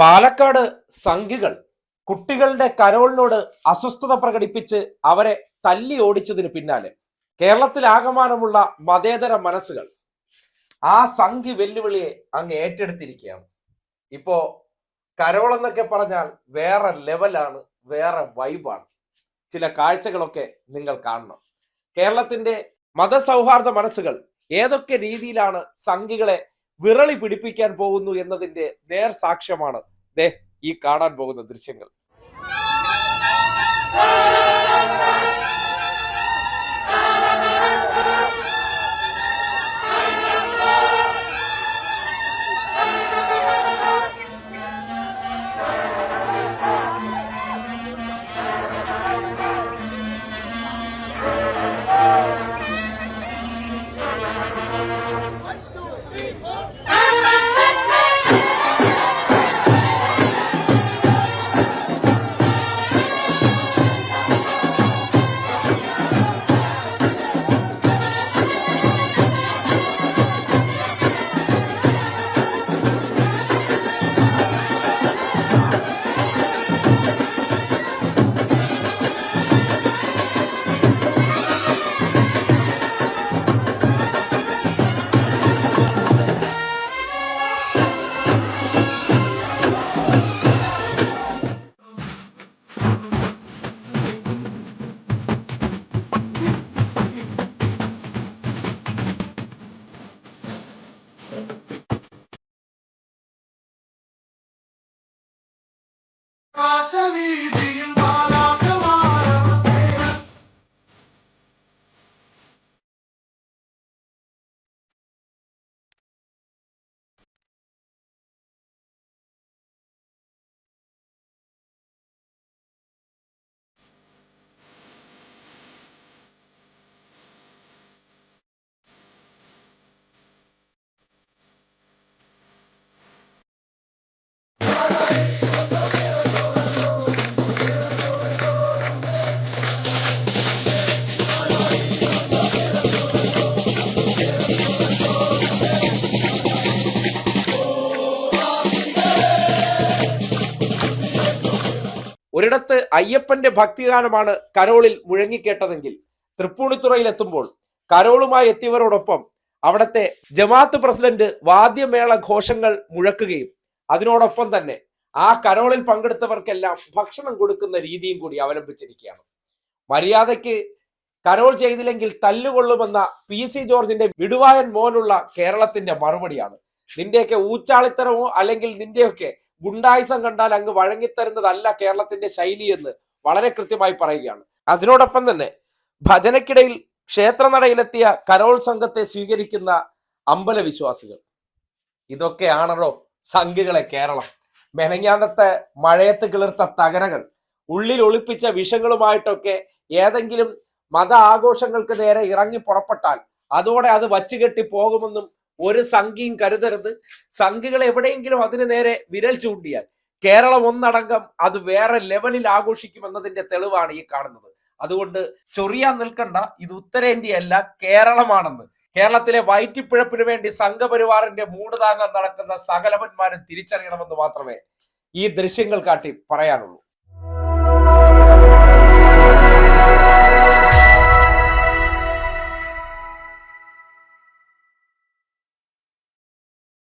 പാലക്കാട് സംഘികൾ കുട്ടികളുടെ കരോളിനോട് അസ്വസ്ഥത പ്രകടിപ്പിച്ച് അവരെ തല്ലി ഓടിച്ചതിന് പിന്നാലെ കേരളത്തിലാകമാനമുള്ള മതേതര മനസ്സുകൾ ആ സംഘി വെല്ലുവിളിയെ അങ്ങ് ഏറ്റെടുത്തിരിക്കുകയാണ്. ഇപ്പോ കരോൾ എന്നൊക്കെ പറഞ്ഞാൽ വേറെ ലെവലാണ് വേറെ വൈബാണ് ചില കാഴ്ചകളൊക്കെ നിങ്ങൾ കാണണം. കേരളത്തിന്റെ മതസൗഹാർദ്ദ മനസ്സുകൾ ഏതൊക്കെ രീതിയിലാണ് സംഘികളെ വിറളി പിടിപ്പിക്കാൻ പോകുന്നു എന്നതിന്റെ നേർ സാക്ഷ്യമാണ് ദേ ഈ കാണാൻ പോകുന്ന ദൃശ്യങ്ങൾ. Kasamidiyim ഒരിടത്ത് അയ്യപ്പന്റെ ഭക്തിഗാനമാണ് കരോളിൽ മുഴങ്ങിക്കേട്ടതെങ്കിൽ തൃപ്പൂണിത്തുറയിലെത്തുമ്പോൾ കരോളുമായി എത്തിയവരോടൊപ്പം അവിടത്തെ ജമാഅത്ത് പ്രസിഡന്റ് വാദ്യമേള ഘോഷങ്ങൾ മുഴക്കുകയും അതിനോടൊപ്പം തന്നെ ആ കരോളിൽ പങ്കെടുത്തവർക്കെല്ലാം ഭക്ഷണം കൊടുക്കുന്ന രീതിയും കൂടി അവലംബിച്ചിരിക്കുകയാണ്. മര്യാദയ്ക്ക് കരോൾ ചെയ്തില്ലെങ്കിൽ തല്ലുകൊള്ളുമെന്ന പി സി ജോർജിന്റെ വിടുവായൻ മോനുള്ള കേരളത്തിന്റെ മറുപടിയാണ്. നിന്റെയൊക്കെ ഊച്ചാളിത്തരമോ അല്ലെങ്കിൽ നിന്റെയൊക്കെ ഗുണ്ടായുസം കണ്ടാൽ അങ്ങ് വഴങ്ങിത്തരുന്നതല്ല കേരളത്തിന്റെ ശൈലി എന്ന് വളരെ കൃത്യമായി പറയുകയാണ്. അതിനോടൊപ്പം തന്നെ ഭജനക്കിടയിൽ ക്ഷേത്രനടയിലെത്തിയ കരോൾ സംഘത്തെ സ്വീകരിക്കുന്ന അമ്പല വിശ്വാസികൾ ഇതൊക്കെയാണല്ലോ സംഘികളെ കേരളം. മെനഞ്ഞാന്നത്തെ മഴയത്ത് കിളിർത്ത തകരകൾ ഉള്ളിൽ ഒളിപ്പിച്ച വിഷങ്ങളുമായിട്ടൊക്കെ ഏതെങ്കിലും മത ആഘോഷങ്ങൾക്ക് നേരെ ഇറങ്ങി പുറപ്പെട്ടാൽ അതോടെ അത് വച്ചുകെട്ടി പോകുമെന്നും ഒരു സംഘിയും കരുതരുത്. സംഘികൾ എവിടെയെങ്കിലും അതിന് നേരെ വിരൽ ചൂണ്ടിയാൽ കേരളം ഒന്നടങ്കം അത് വേറെ ലെവലിൽ ആഘോഷിക്കുമെന്നതിന്റെ തെളിവാണ് ഈ കാണുന്നത്. അതുകൊണ്ട് ചൊറിയാൻ നിൽക്കണ്ട. ഇത് ഉത്തരേന്ത്യയല്ല കേരളമാണെന്ന്. കേരളത്തിലെ വയറ്റിപ്പിഴപ്പിനു വേണ്ടി സംഘപരിവാറിന്റെ മൂട് താങ്ങാൻ നടക്കുന്ന സകലവന്മാരും തിരിച്ചറിയണമെന്ന് മാത്രമേ ഈ ദൃശ്യങ്ങൾ കാട്ടി പറയാനുള്ളൂ.